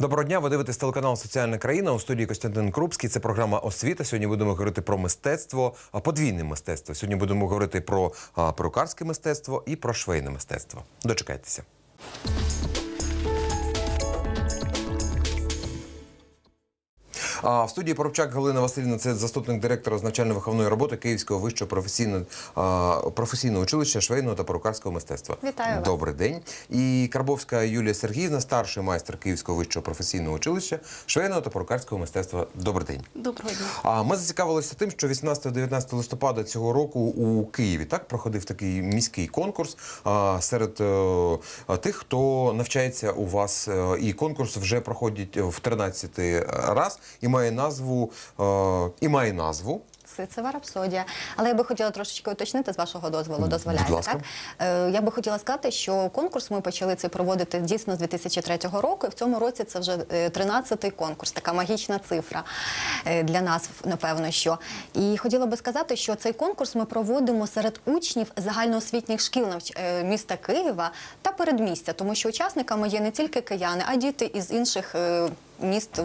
Доброго дня, ви дивитесь телеканал Соціальна країна у студії Костянтин Крупський. Це програма освіта. Сьогодні будемо говорити про мистецтво, подвійне мистецтво. Сьогодні будемо говорити про перукарське мистецтво і про швейне мистецтво. Дочекайтеся. А в студії Поробчак Галина Васильівна, це заступник директора з навчально-виховної роботи Київського вищого професійного, професійного училища швейного та перукарського мистецтва. Вітаю вас. Добрий день. І Карбовська Юлія Сергіївна, старший майстер Київського вищого професійного училища швейного та перукарського мистецтва. Добрий день. Доброго дня. А ми зацікавилися тим, що 18-19 листопада цього року у Києві так проходив такий міський конкурс а, серед е, тих, хто навчається у вас. е, І конкурс вже проходить в 13 раз і має назву е, і має назву. Сицева рапсодія. Але я би хотіла трошечки уточнити з вашого дозволу. Дозволяєте, Будь ласка. так? Е, я би хотіла сказати, що конкурс ми почали цей проводити дійсно з 2003 року. І в цьому році це вже е, 13-й конкурс, така магічна цифра е, для нас, напевно, що. І хотіла би сказати, що цей конкурс ми проводимо серед учнів загальноосвітніх шкіл е, міста Києва та передмістя, тому що учасниками є не тільки кияни, а діти із інших е, міст.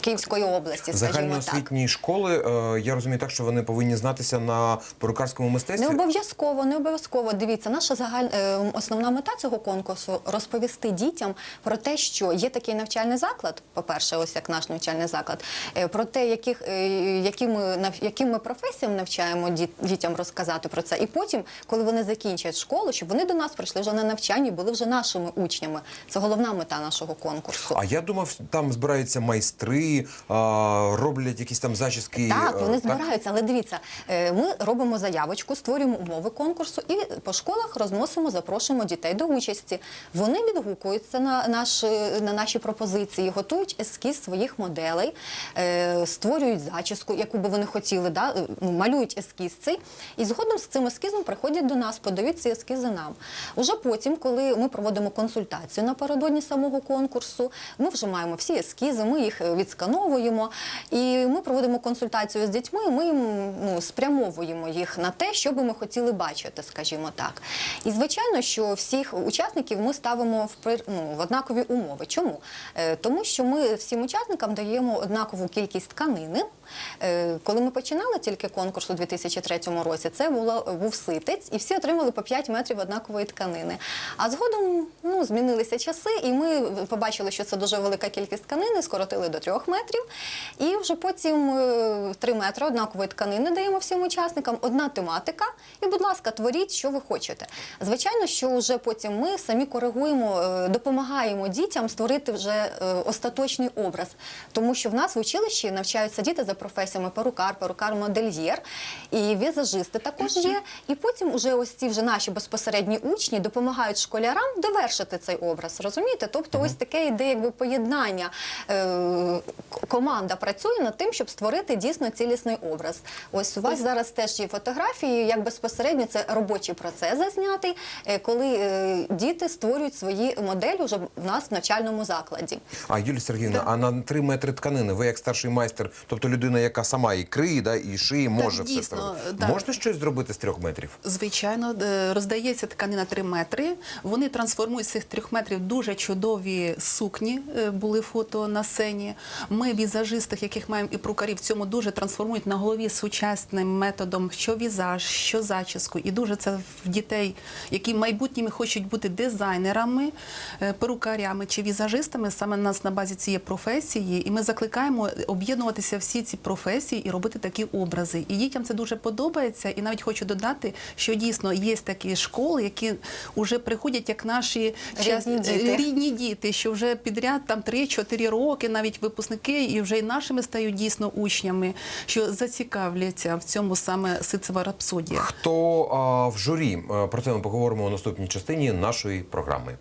Київської області, скажімо так. Загальноосвітні школи. е, Я розумію так, що вони повинні знатися на перукарському мистецтві. Не обов'язково, не обов'язково. Дивіться, наша загаль... е, основна мета цього конкурсу розповісти дітям про те, що є такий навчальний заклад. По-перше, ось як наш навчальний заклад, е, про те, яких які ми яким ми професіям навчаємо діт- дітям розказати про це. І потім, коли вони закінчать школу, щоб вони до нас прийшли вже на навчання, і були вже нашими учнями. Це головна мета нашого конкурсу. А я думав, там збираються майстри, а, роблять якісь там зачіски. Так, е, вони збираються, але дивіться, е, ми робимо заявочку, створюємо умови конкурсу і по школах розносимо, запрошуємо дітей до участі. Вони відгукуються на, наш, на наші пропозиції, готують ескіз своїх моделей, е, створюють зачіску, яку би вони хотіли, да? ну, малюють ескіз цей. І згодом з цим ескізом приходять до нас, подають ці ескізи нам. Уже потім, коли ми проводимо консультацію напередодні самого конкурсу, ми вже маємо всі ескізи, ми їх е, відскановуємо, і ми проводимо консультацію з дітьми. Ми їм ну, спрямовуємо їх на те, що би ми хотіли бачити, скажімо так. І звичайно, що всіх учасників ми ставимо в ну, в однакові умови. Чому? Е, Тому що ми всім учасникам даємо однакову кількість тканини. Е, Коли ми починали тільки конкурс у 2003 році, це було, був ситець, і всі отримали по 5 метрів однакової тканини. А згодом ну, змінилися часи, і ми побачили, що це дуже велика кількість тканини, скоротили до 3 метрів. І вже потім е, 3 метри однакової тканини даємо всім учасникам, одна тематика. І, будь ласка, творіть, що ви хочете. Звичайно, що вже потім ми самі коригуємо, е, допомагаємо дітям створити вже е, остаточний образ. Тому що в нас в училищі навчаються діти за професіями перукар, перукар-модельєр, і візажисти також є. І потім уже ось ці вже наші безпосередні учні допомагають школярам довершити цей образ. Розумієте? Тобто, ось таке йде якби поєднання. Команда працює над тим, щоб створити дійсно цілісний образ. Ось у вас зараз теж є фотографії, як безпосередньо це робочий процес зазнятий, е, коли е, діти створюють свої моделі вже в нас в навчальному закладі. А Юлія Сергіївна, а на 3 метри тканини, ви як старший майстер, тобто людина, яка сама і криє, да, і шиє, може все дійсно, це робити. так. Можна щось зробити з трьох метрів? Звичайно, е, роздається тканина 3 метри. Вони трансформують з цих трьох метрів дуже чудові сукні. Були фото на сцені. Ми візажистах, яких маємо і прукарів, в цьому дуже трансформують на голові сучасним методом, що візаж, що зачіску. І дуже це в дітей, які майбутніми хочуть бути дизайнерами, е, перукарями чи візажистами, саме нас на базі цієї професії. І ми закликаємо об'єднуватися всі ці професії і робити такі образи. І дітям це дуже подобається. І навіть хочу додати, що дійсно є такі школи, які вже приходять як наші Рідні час- діти. рідні діти, що вже підряд там 3-4 роки, навіть випускники, і вже й нашими стають дійсно учнями, що зацікавляться в цьому саме ситцева рапсодія. Хто а, в журі? Е, Про це ми поговоримо у наступній частині нашої програми.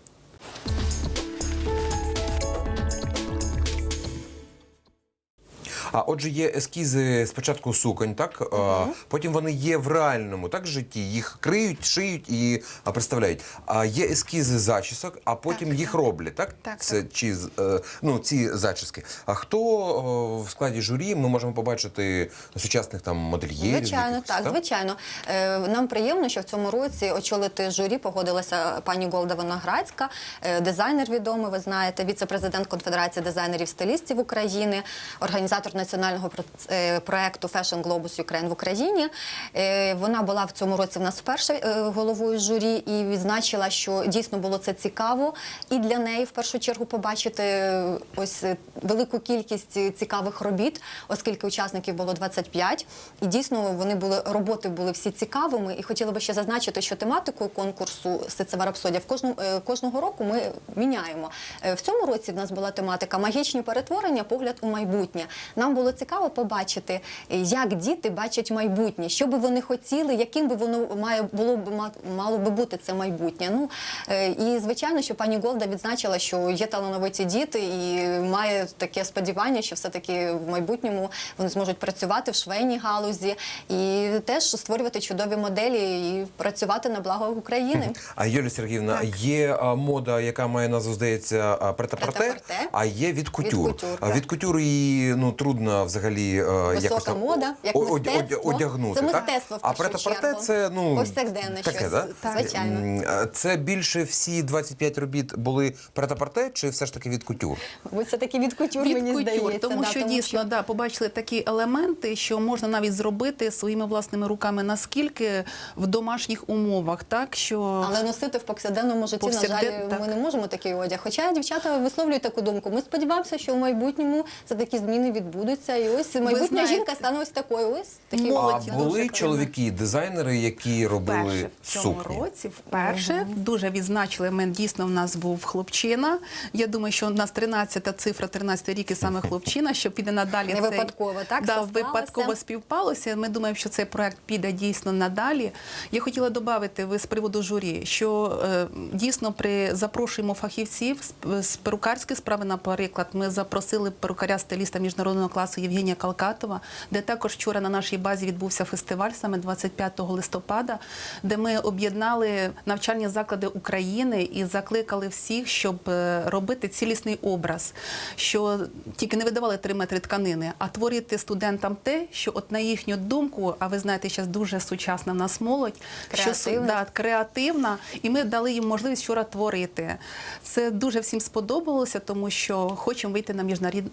А отже, є ескізи спочатку суконь, так а, потім вони є в реальному так житті. Їх криють, шиють і а, представляють. А є ескізи зачісок, а потім їх роблять. Так, Так, це чи з- е, ну ці зачіски. А хто в складі журі ми можемо побачити сучасних там модельєрів? Звичайно, якихось, так, звичайно. Е, Нам приємно, що в цьому році очолити журі погодилася пані Голда Виноградська, е, дизайнер відомий, ви знаєте, віце-президент Конфедерації дизайнерів-стилістів України, організатор національного е, проекту Fashion Globus Ukraine в Україні. Е, Вона була в цьому році в нас вперше е, головою журі і відзначила, що дійсно було це цікаво і для неї в першу чергу побачити ось велику кількість цікавих робіт, оскільки учасників було 25. І дійсно вони були роботи були всі цікавими. І хотіла би ще зазначити, що тематикою конкурсу Сицева рапсодія в кожному кожного року ми міняємо. В цьому році в нас була тематика магічні перетворення, погляд у майбутнє. Нам було цікаво побачити, е, як діти бачать майбутнє, що би вони хотіли, яким би воно має було б мало би бути це майбутнє. Ну е, і звичайно, що пані Голда відзначила, що є талановиті діти, і має таке сподівання, що все таки в майбутньому вони зможуть працювати в швейній галузі і теж створювати чудові моделі і працювати на благо України. А Юлія Сергіївна, є мода, яка має назву, здається, претапорте, а є від кутюр. кутюр, А від кутюр її ну трудно взагалі е, якось там мода, як о- мистецтво. одягнути. Це так? мистецтво в а першу претапорте чергу. це ну Повсякденне таке, щось, да? так. звичайно. Це більше всі 25 робіт були претапорте, чи все ж таки від кутюр? Ви це таки від кутюр, від мені кутюр, здається. тому да, що дійсно да, побачили такі елементи, що можна навіть зробити своїми власними руками наскільки в домашніх умовах, так що Але носити в повсякденному житті, на Повсякден- жаль, так. ми не можемо такий одяг. Хоча дівчата висловлюють таку думку. Ми сподіваємося, що в майбутньому це такі зміни відбудуться. І ось майбутня знаєте, жінка стане ось такою. Ось такі молодь А були чоловіки, дизайнери, які робили Вперше в цьому сукні? році вперше дуже відзначили. Ми дійсно в нас був хлопчина. Я думаю, що у нас 13-та цифра, 13 рік і саме хлопчина, що піде надалі. Не цей- випадково, так, Да, випадково співпалося. Ми думаємо, що цей проект піде дійсно надалі. Я хотіла додати ви з приводу журі, що е, дійсно при запрошуємо фахівців з, з перукарської справи, наприклад, ми запросили перукаря-стиліста міжнародного класу Євгенія Калкатова, де також вчора на нашій базі відбувся фестиваль саме 25 листопада, де ми об'єднали навчальні заклади України і закликали всіх, щоб е, робити цілісний образ, що тільки не видавали три метри тканини, а творити студентам те, що от на їхню думку, а ви знаєте, зараз дуже сучасна в нас молодь, що Креативна. да, креативна, і ми дали їм можливість вчора творити. Це дуже всім сподобалося, тому що хочемо вийти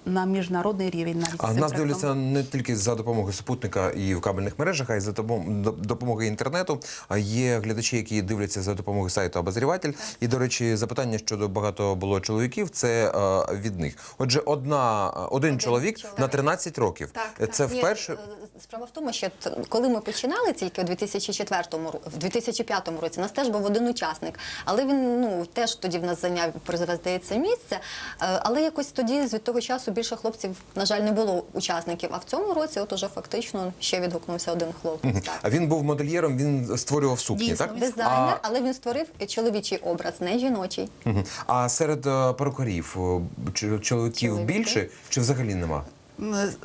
на міжнародний рівень. А нас дивляться не тільки за допомогою супутника і в кабельних мережах, а й за допом- до- допомогою інтернету. А є глядачі, які дивляться за допомогою сайту Обозріватель. І, до речі, запитання щодо багато було чоловіків. Це е, від них. Отже, одна один, чоловік, чоловік. на 13 років. Так, Е, так. Це Ні, вперше. е, Справа в тому, що коли ми починали тільки у 2004 ро- в 2005 році, нас теж був один учасник, але він ну теж тоді в нас зайняв здається місце. Е, Але якось тоді з від того часу більше хлопців, на жаль, не було учасників. А в цьому році, от уже фактично ще відгукнувся один хлопець. Так. А він був модельєром, він створював сукні, Дійсно, так? Дизайнер, А, але він створив чоловічий образ, не жіночий. мгм. а серед е, перукарів е, ч- чоловіків Чоловіки. більше чи взагалі нема?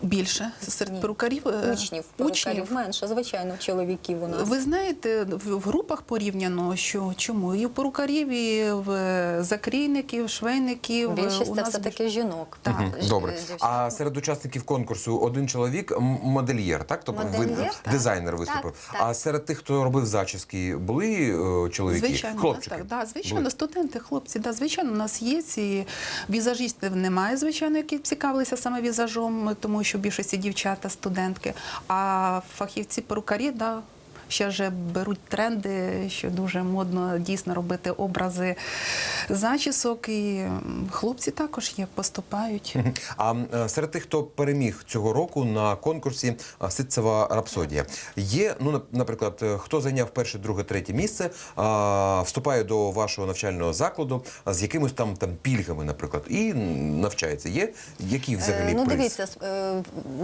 Більше серед Ні. перукарів е, Учнів, перукарів менше, звичайно, чоловіків у нас. Ви знаєте, в, в групах порівняно, що чому і в перукарів, і в е, закрійників, швейників. е, Більшість у це все-таки жінок. Так. Добре. А серед учасників конкурсу один чоловік модельєр, так? Тобто ви- Модельєр, так. дизайнер виступив. Так, так. А серед тих, хто робив зачіски, були е, чоловіки? Звичайно, Хлопчики? так, да, звичайно, Були. студенти, хлопці, да, звичайно, у нас є ці візажістів немає, звичайно, які цікавилися саме візажом, тому що більшості дівчата студентки. А фахівці перукарі, да. Ще вже беруть тренди, що дуже модно дійсно робити образи зачісок, і хлопці також є, поступають. А е, серед тих, хто переміг цього року на конкурсі е, Ситцева рапсодія, є, ну, нап- наприклад, е, хто зайняв перше, друге, третє місце, вступає до вашого навчального закладу з якимось там там пільгами, наприклад, і навчається. Є які взагалі Е, Ну, приз? дивіться,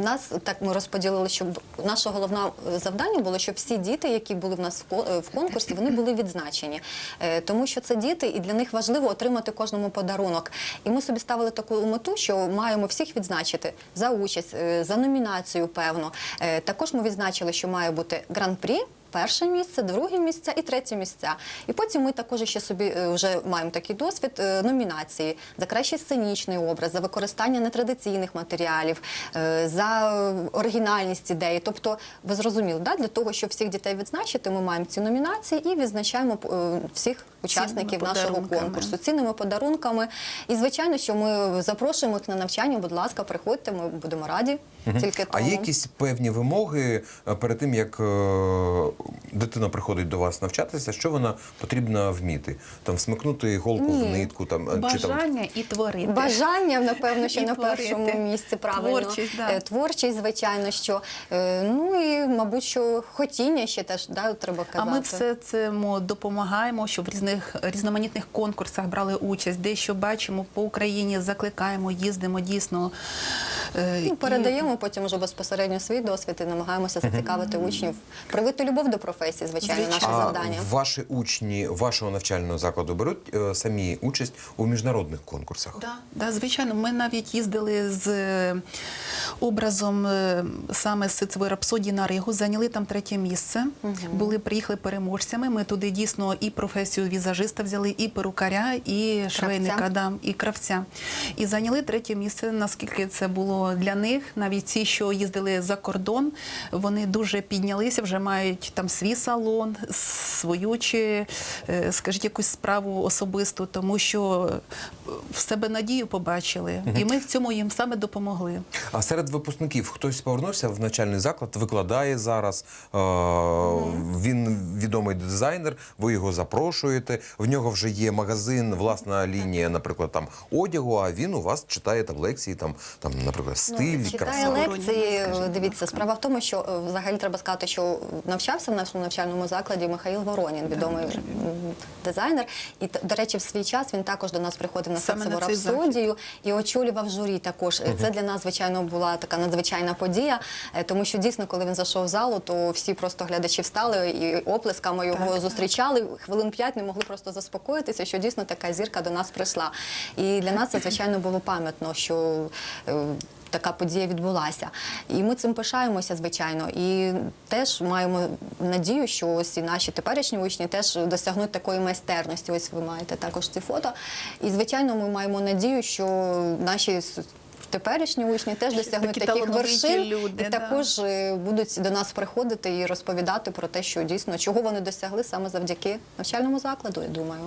нас так ми розподілили, щоб наше головне завдання було, щоб всі діти діти, які були в нас в е, конкурсі, вони були відзначені, Е, тому що це діти, і для них важливо отримати кожному подарунок. І ми собі ставили таку мету, що маємо всіх відзначити за участь, е, за номінацію, певно. Також ми відзначили, що має бути гран-прі. Перше місце, друге місце і третє місця. І потім ми також ще собі е, вже маємо такий досвід е, номінації за кращий сценічний образ, за використання нетрадиційних матеріалів, е, за оригінальність ідеї. Тобто, ви зрозуміли, да? для того, щоб всіх дітей відзначити, ми маємо ці номінації і відзначаємо всіх учасників нашого конкурсу цінними подарунками. І звичайно, що ми запрошуємо їх на навчання. Будь ласка, приходьте, ми будемо раді. Тільки А тому. є якісь певні вимоги перед тим, як дитина приходить до вас навчатися, що вона потрібна вміти? Там всмикнути голку в нитку, там е, чи там Бажання і творити. Бажання, напевно, що І на творити. першому місці правильно. Творчість, да. Е, Творчість, звичайно, що е, ну і мабуть, що хотіння ще теж да, треба А казати. ми все цьому допомагаємо, щоб в різних різноманітних конкурсах брали участь, дещо бачимо по Україні, закликаємо, їздимо дійсно. е, Ну, і- передаємо потім вже безпосередньо свій досвід і намагаємося зацікавити учнів, привити любов до професії, звичайно, наше а завдання. ваші учні вашого навчального закладу беруть е, самі участь у міжнародних конкурсах? Да, да, звичайно, ми навіть їздили з е, образом е, саме з сицевої рапсодії на Ригу, зайняли там третє місце. Були приїхали переможцями. Ми туди дійсно і професію візажиста взяли, і перукаря, і швейника, да, і кравця. І зайняли третє місце. Наскільки це було для них, навіть ті, що їздили за кордон, вони дуже піднялися, вже мають там свій салон, свою чи, е, скажіть, якусь справу особисту, тому що е, в себе надію побачили, і ми в цьому їм саме допомогли. А серед випускників хтось повернувся в навчальний заклад, викладає зараз. е, Він відомий дизайнер, ви його запрошуєте. В нього вже є магазин, власна лінія, наприклад, там одягу. А він у вас читає там лекції, там, там наприклад, стиль, Ну, читає лекції. Дивіться, справа в тому, що взагалі треба сказати, що навчався в нашому навчальному закладі Михаїл Воронін, відомий м, дизайнер. І до речі, в свій час він також до нас приходив на Саме рапсодію і очолював журі. Також Е, це для нас, звичайно, була така надзвичайна подія, е, тому що дійсно, коли він зайшов в залу, то всі просто глядачі встали і оплесками його Так. зустрічали. Хвилин п'ять не могли просто заспокоїтися, що дійсно така зірка до нас прийшла. І для нас це звичайно було пам'ятно, що. Така подія відбулася, і ми цим пишаємося, звичайно. І теж маємо надію, що ось і наші теперішні учні теж досягнуть такої майстерності. Ось ви маєте також ці фото. І звичайно, ми маємо надію, що наші теперішні учні теж досягнуть такі таких вершин люди, і да. також е, будуть до нас приходити і розповідати про те, що дійсно чого вони досягли саме завдяки навчальному закладу. Я думаю.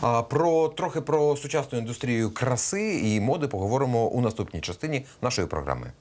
А про трохи про сучасну індустрію краси і моди поговоримо у наступній частині нашої програми.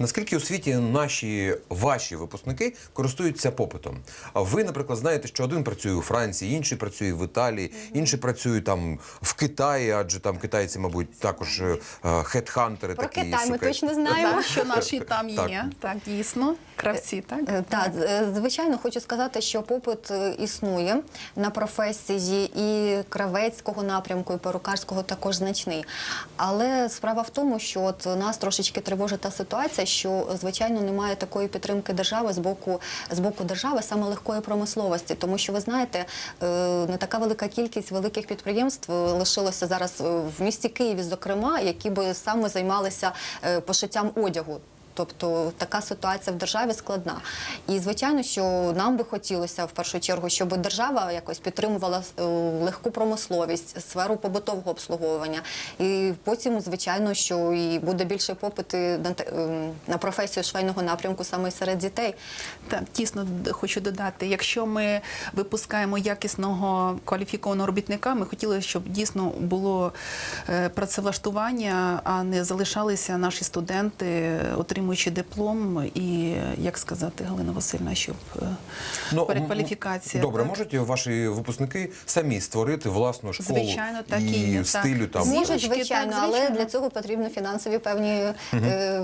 Наскільки у світі наші ваші випускники користуються попитом? А ви, наприклад, знаєте, що один працює у Франції, інший працює в Італії, інший працює там в Китаї, адже там китайці, мабуть, також е, хедхантери Про такі Китай ми шукають. точно знаємо. Так, що наші там є. Так, дійсно, кравці, так? Е, Так, звичайно, хочу сказати, що попит е, існує на професії і кравецького напрямку, і перукарського також значний. Але справа в тому, що от нас трошечки тривожить та ситуація, що звичайно немає такої підтримки держави з боку з боку держави саме легкої промисловості, тому що ви знаєте, е, не така велика кількість великих підприємств лишилося зараз е, в місті Києві, зокрема, які би саме займалися е, пошиттям одягу. Тобто така ситуація в державі складна. І звичайно, що нам би хотілося в першу чергу, щоб держава якось підтримувала е, легку промисловість, сферу побутового обслуговування. І потім, звичайно, що і буде більше попит на, те- ем, на професію швейного напрямку саме серед дітей. Так, дійсно д- хочу додати. Якщо ми випускаємо якісного кваліфікованого робітника, ми хотіли, щоб дійсно було е, працевлаштування, а не залишалися наші студенти, отримуючи отримуючи диплом, і як сказати, Галина Васильівна, щоб е, Ну, перекваліфікація. Добре, так? можуть ваші випускники самі створити власну школу Звичайно, так і і є, в так. стилю там. Можуть, звичайно, так, але для цього потрібні фінансові певні е,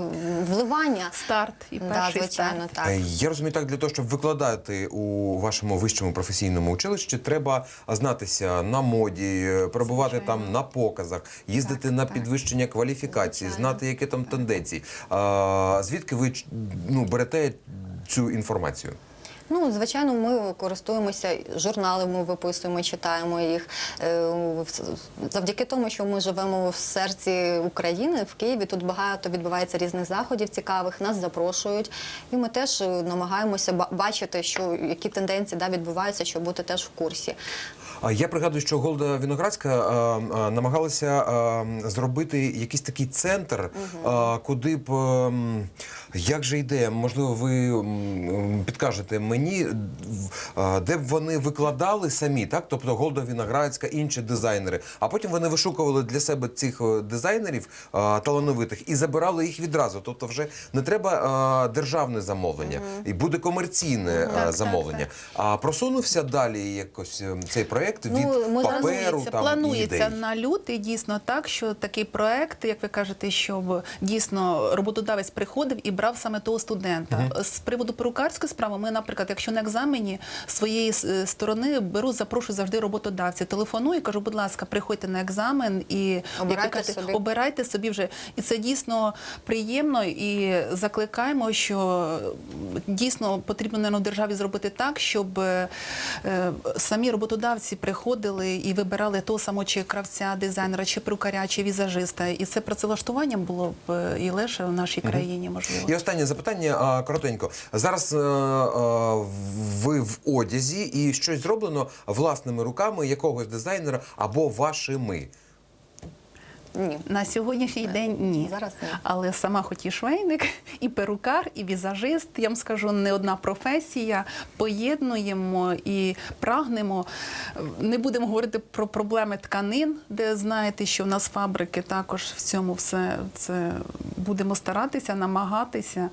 вливання. старт і Да, звичайно, старт. так. Е, Я розумію, так для того, щоб викладати у вашому вищому професійному училищі, треба знатися на моді, е, перебувати Звичайно. там на показах, їздити Так, на так. підвищення кваліфікації, Звичайно. знати, які там тенденції. А, звідки ви ну, берете цю інформацію? Ну, звичайно, ми користуємося журналами, виписуємо, читаємо їх. Е, Завдяки тому, що ми живемо в серці України, в Києві тут багато відбувається різних заходів цікавих, нас запрошують. І ми теж е, намагаємося бачити, що які тенденції да, відбуваються, щоб бути теж в курсі. Я пригадую, що Голда Віноградська намагалася зробити якийсь такий центр, а, куди б як же йде, можливо, ви підкажете мені, де б вони викладали самі, так? Тобто Голда Віноградська, інші дизайнери. А потім вони вишукували для себе цих е, дизайнерів талановитих і забирали їх відразу. Тобто, вже не треба державне замовлення, і буде комерційне а, Так, замовлення. так, А просунувся далі якось ем, цей проект Ну, від ми паперу Планується, там планується ідей. на лютий дійсно так, що такий проект, як ви кажете, щоб дійсно роботодавець приходив і брав саме того студента. З приводу перукарської справи, ми, наприклад, якщо на екзамені своєї е, сторони беру, запрошую завжди роботодавця. Телефоную, кажу, будь ласка, приходьте на екзамен і Обирайте кажете, собі. обирайте собі вже. І це дійсно приємно і закликаємо, що дійсно потрібно наверно, державі зробити так, щоб е, е, самі роботодавці приходили і вибирали того самого чи кравця, дизайнера, чи прукаря, чи візажиста. І це працевлаштуванням було б е, і легше в нашій країні, можливо. І останнє запитання коротенько. Зараз е, е, ви в одязі і щось зроблено власними руками якогось дизайнера або вашими. Ні. На сьогоднішній день ні. Зараз ні. Але сама хоч і швейник, і перукар, і візажист, я вам скажу, не одна професія. Поєднуємо і прагнемо. Не будемо говорити про проблеми тканин, де знаєте, що в нас фабрики також в цьому все це будемо старатися, намагатися.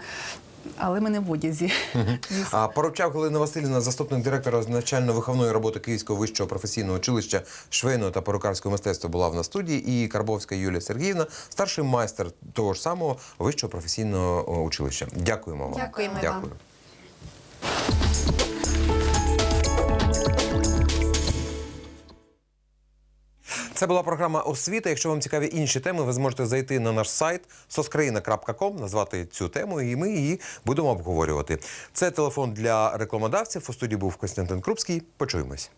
Але ми не в одязі. А Поручак Галина Васильівна, заступник директора з навчально-виховної роботи Київського вищого професійного училища швейного та перукарського мистецтва була в на студії. І Карбовська Юлія Сергіївна, старший майстер того ж самого вищого професійного училища. Дякуємо вам. Дякуємо вам. Це була програма освіта. Якщо вам цікаві інші теми, ви зможете зайти на наш сайт соскраїна.ком, назвати цю тему, і ми її будемо обговорювати. Це телефон для рекламодавців. У студії був Костянтин Крупський. Почуємось.